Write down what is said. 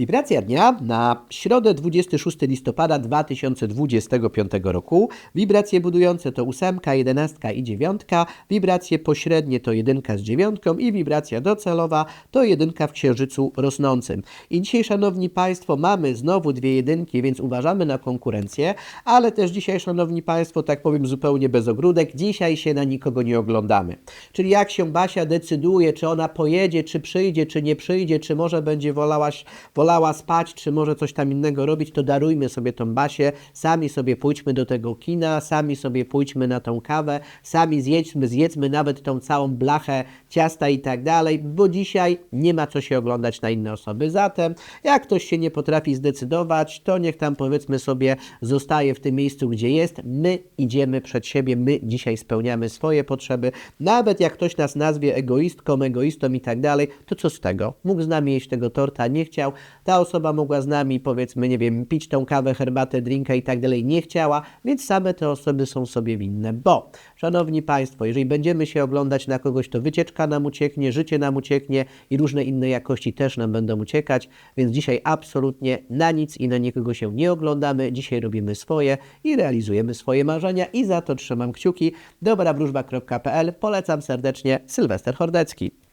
Wibracja dnia na środę 26 listopada 2025 roku. Wibracje budujące to ósemka, jedenastka i dziewiątka. Wibracje pośrednie to jedynka z dziewiątką i wibracja docelowa to jedynka w księżycu rosnącym. I dzisiaj, szanowni Państwo, mamy znowu dwie jedynki, więc uważamy na konkurencję, ale też dzisiaj, szanowni Państwo, tak powiem zupełnie bez ogródek, dzisiaj się na nikogo nie oglądamy. Czyli jak się Basia decyduje, czy ona pojedzie, czy przyjdzie, czy nie przyjdzie, czy może będzie wolała, wolała spać, czy może coś tam innego robić, to darujmy sobie tą Basię, sami sobie pójdźmy do tego kina, sami sobie pójdźmy na tą kawę, sami zjedźmy, zjedzmy nawet tą całą blachę ciasta i tak dalej, bo dzisiaj nie ma co się oglądać na inne osoby. Zatem, jak ktoś się nie potrafi zdecydować, to niech tam powiedzmy sobie zostaje w tym miejscu, gdzie jest. My idziemy przed siebie, my dzisiaj spełniamy swoje potrzeby. Nawet jak ktoś nas nazwie egoistką, egoistą i tak dalej, to co z tego? Mógł z nami jeść tego torta, nie chciał. Ta osoba mogła z nami, powiedzmy, nie wiem, pić tą kawę, herbatę, drinka i tak dalej, nie chciała, więc same te osoby są sobie winne. Bo, szanowni Państwo, jeżeli będziemy się oglądać na kogoś, to wycieczka nam ucieknie, życie nam ucieknie i różne inne jakości też nam będą uciekać, więc dzisiaj absolutnie na nic i na nikogo się nie oglądamy. Dzisiaj robimy swoje i realizujemy swoje marzenia i za to trzymam kciuki. Dobrawróżba.pl Polecam serdecznie Sylwester Hordecki.